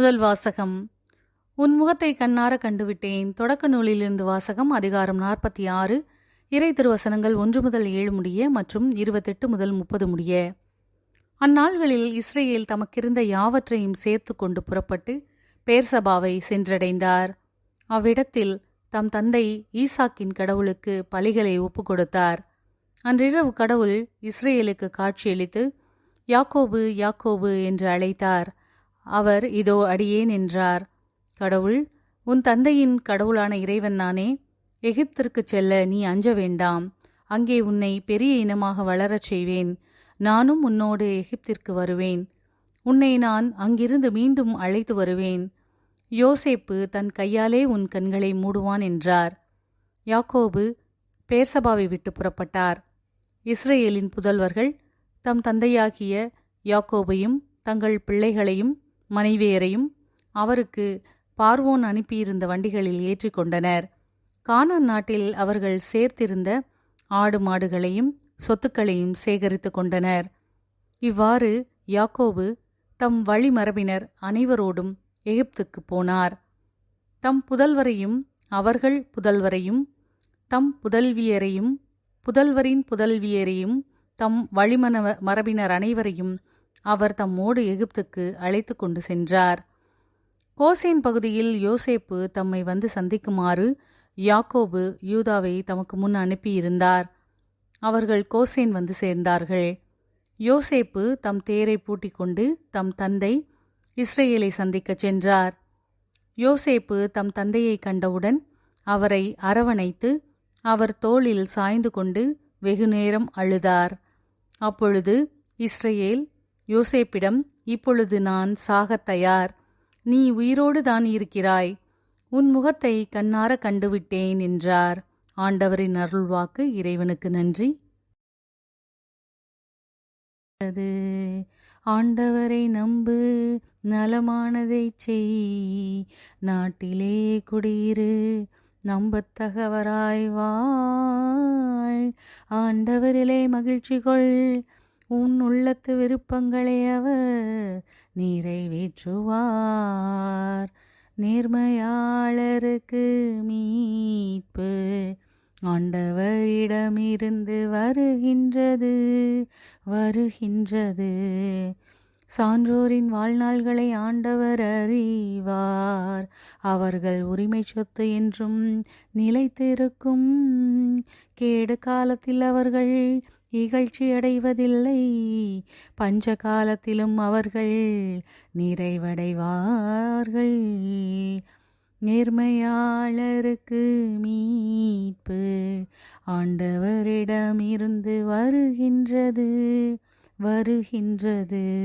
முதல் வாசகம். உன் முகத்தை கண்ணார கண்டுவிட்டேன். தொடக்க நூலிலிருந்து வாசகம் அதிகாரம் நாற்பத்தி ஆறு. இறை திருவசனங்கள் ஒன்று முதல் ஏழு முடிய மற்றும் இருபத்தெட்டு முதல் முப்பது முடிய. அந்நாள்களில் இஸ்ரேல் தமக்கிருந்த யாவற்றையும் சேர்த்து கொண்டு புறப்பட்டு பேர்சபாவை சென்றடைந்தார். அவ்விடத்தில் தம் தந்தை ஈசாக்கின் கடவுளுக்கு பலிகளை ஒப்பு கொடுத்தார் அன்றிரவு கடவுள் இஸ்ரேலுக்கு காட்சியளித்து யாக்கோபு யாக்கோபு என்று அழைத்தார். அவர் இதோ அடியே நின்றார். கடவுள் உன் தந்தையின் கடவுளான இறைவன் நானே. எகிப்திற்குச் செல்ல நீ அஞ்ச வேண்டாம். அங்கே உன்னை பெரிய இனமாக வளரச் செய்வேன். நானும் உன்னோடு எகிப்திற்கு வருவேன். உன்னை நான் அங்கிருந்து மீண்டும் அழைத்து வருவேன். யோசேப்பு தன் கையாலே உன் கண்களை மூடுவான் என்றார். யாக்கோபு பேர்சபாவை விட்டு புறப்பட்டார். இஸ்ரேலின் புதல்வர்கள் தம் தந்தையாகிய யாக்கோபையும் தங்கள் பிள்ளைகளையும் மனைவியரையும் அவருக்கு பார்வோன் அனுப்பியிருந்த வண்டிகளில் ஏற்றிக்கொண்டனர். கானான் நாட்டில் அவர்கள் சேர்த்திருந்த ஆடு மாடுகளையும் சொத்துக்களையும் சேகரித்து கொண்டனர். இவ்வாறு யாக்கோபு தம் வழிமரபினர் அனைவரோடும் எகிப்துக்கு போனார். தம் புதல்வரையும் அவர்கள் புதல்வரையும் தம் புதல்வியரையும் புதல்வரின் புதல்வியரையும் தம் வழிமன மரபினர் அனைவரையும் அவர் தம்மோடு எகிப்துக்கு அழைத்து கொண்டு சென்றார். கோசேன் பகுதியில் யோசேப்பு தம்மை வந்து சந்திக்குமாறு யாக்கோபு யூதாவை தமக்கு முன் அனுப்பியிருந்தார். அவர்கள் கோசேன் வந்து சேர்ந்தார்கள். யோசேப்பு தம் தேரை பூட்டிக் கொண்டு தம் தந்தை இஸ்ரேலை சந்திக்கச் சென்றார். யோசேப்பு தம் தந்தையை கண்டவுடன் அவரை அரவணைத்து அவர் தோளில் சாய்ந்து கொண்டு வெகுநேரம் அழுதார். அப்பொழுது இஸ்ரேல் யோசேப்பிடம் இப்பொழுது நான் சாகத் தயார். நீ உயிரோடு தான் இருக்கிறாய். உன் முகத்தை கண்ணார கண்டுவிட்டேன் என்றார். ஆண்டவரின் அருள்வாக்கு இறைவனுக்கு நன்றி. ஆண்டவரை நம்பு. நலமானதை செய். நாட்டிலே குடியிரு. நம்பத்தகவராய் வாழ். ஆண்டவரிலே மகிழ்ச்சி கொள். உன் உள்ளத்து விருப்பங்களை அவர் நிறைவேற்றுவார். நேர்மையாளருக்கு மீட்பு ஆண்டவரிடமிருந்து வருகின்றது வருகின்றது. சான்றோரின் வாழ்நாள்களை ஆண்டவர் அறிவார். அவர்கள் உரிமை சொத்து என்றும் நிலைத்திருக்கும். கேடு காலத்தில் அவர்கள் இகழ்ச்சியடைவதில்லை. பஞ்ச காலத்திலும் அவர்கள் நிறைவடைவார்கள். நேர்மையாளருக்கு மீட்பு ஆண்டவரிடமிருந்து வருகின்றது வருகின்றது.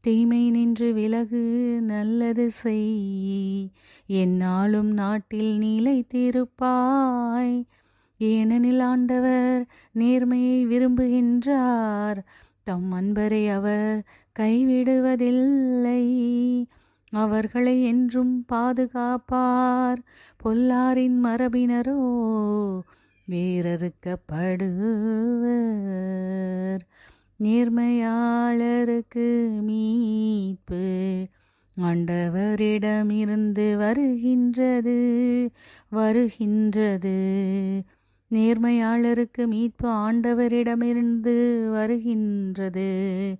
தீமை நின்று விலகு நல்லது செய். என்னாலும் நாட்டில் நிலைத்திருப்பாய். ஏனெனில் ஆண்டவர் நேர்மையை விரும்புகின்றார். தம் அன்பரை அவர் கைவிடுவதில்லை. அவர்களை என்றும் பாதுகாப்பார். பொல்லாரின் மரபினரோ வேறறுக்கப்படுவர். நேர்மையாளருக்கு மீட்பு ஆண்டவரிடமிருந்து வருகின்றது வருகின்றது. நேர்மையாளருக்கு மீட்பு ஆண்டவரிடமிருந்து வருகின்றது.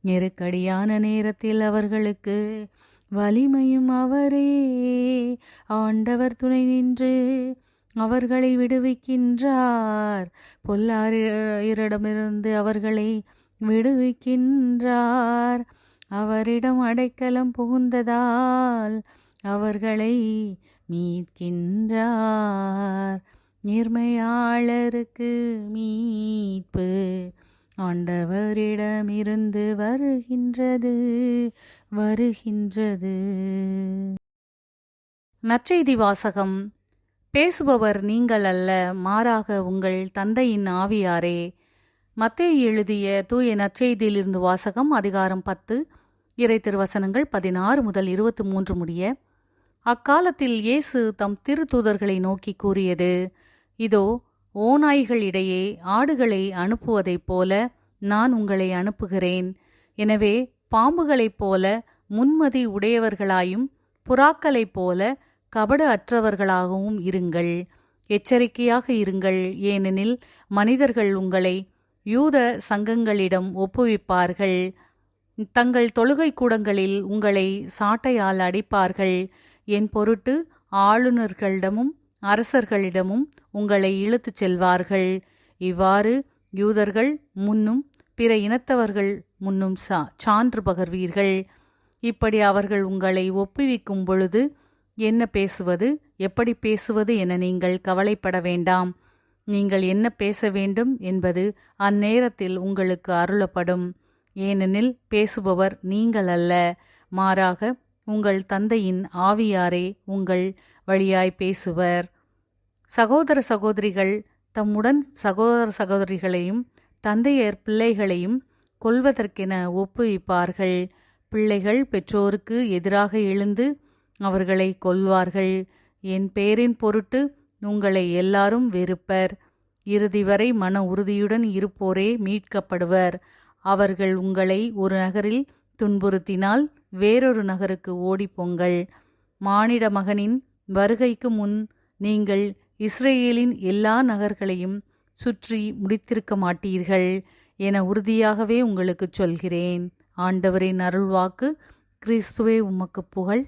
நெருக்கடியான நேரத்தில் அவர்களுக்கு வலிமையும் அவரே. ஆண்டவர் துணை நின்று அவர்களை விடுவிக்கின்றார். பொல்லாரிடமிருந்து அவர்களை விடுவிக்கின்றார். அவரிடம் அடைக்கலம் புகுந்ததால் அவர்களை மீட்கின்றார். நேர்மையாளருக்கு மீட்பு ஆண்டவரிடமிருந்து வருகின்றது வருகின்றது. நற்செய்தி வாசகம் பேசுபவர் நீங்கள் அல்ல மாறாக உங்கள் தந்தையின் ஆவியாரே. மத்தே எழுதிய தூய நற்செய்தியிலிருந்து வாசகம் அதிகாரம் பத்து இறை திருவசனங்கள் பதினாறு முதல் இருபத்தி மூன்று முடிய அக்காலத்தில் இயேசு தம் திருத்தூதர்களை நோக்கி கூறியது இதோ ஓநாய்களிடையே ஆடுகளை அனுப்புவதைப் போல நான் உங்களை அனுப்புகிறேன். எனவே பாம்புகளைப் போல முன்மதி உடையவர்களாயும் புறாக்களைப் போல கபடு அற்றவர்களாகவும் இருங்கள். எச்சரிக்கையாக இருங்கள். ஏனெனில் மனிதர்கள் உங்களை யூத சங்கங்களிடம் ஒப்புவிப்பார்கள். தங்கள் தொழுகை கூடங்களில் உங்களை சாட்டையால் அடிப்பார்கள். என் பொருட்டு ஆளுநர்களிடமும் அரசர்களிடமும் உங்களை இழுத்துச் செல்வார்கள். இவ்வாறு யூதர்கள் முன்னும் பிற இனத்தவர்கள் முன்னும் சா சான்று பகர்வீர்கள். இப்படி அவர்கள் உங்களை ஒப்புவிக்கும் பொழுது என்ன பேசுவது? எப்படி பேசுவது என நீங்கள் கவலைப்பட வேண்டாம். நீங்கள் என்ன பேச வேண்டும் என்பது அந்நேரத்தில் உங்களுக்கு அருளப்படும். ஏனெனில் பேசுபவர் நீங்கள் அல்ல. மாறாக உங்கள் தந்தையின் ஆவியாரே உங்கள் வழியாய் பேசுவர். சகோதர சகோதரிகள் தம்முடன் சகோதர சகோதரிகளையும் தந்தையர் பிள்ளைகளையும் கொல்வதற்கென ஒப்புவிப்பார்கள். பிள்ளைகள் பெற்றோருக்கு எதிராக எழுந்து அவர்களை கொல்வார்கள். என் பேரின் பொருட்டு உங்களை எல்லாரும் வெறுப்பர். இறுதி வரை மன உறுதியுடன் இருப்போரே மீட்கப்படுவர். அவர்கள் உங்களை ஒரு நகரில் துன்புறுத்தினால் வேறொரு நகருக்கு ஓடிப்போங்கள். மானிட மகனின் வருகைக்கு முன் நீங்கள் இஸ்ரேலின் எல்லா நகர்களையும் சுற்றி முடித்திருக்க மாட்டீர்கள் என உறுதியாகவே உங்களுக்கு சொல்கிறேன். ஆண்டவரின் அருள்வாக்கு கிறிஸ்துவே உமக்கு புகழ்.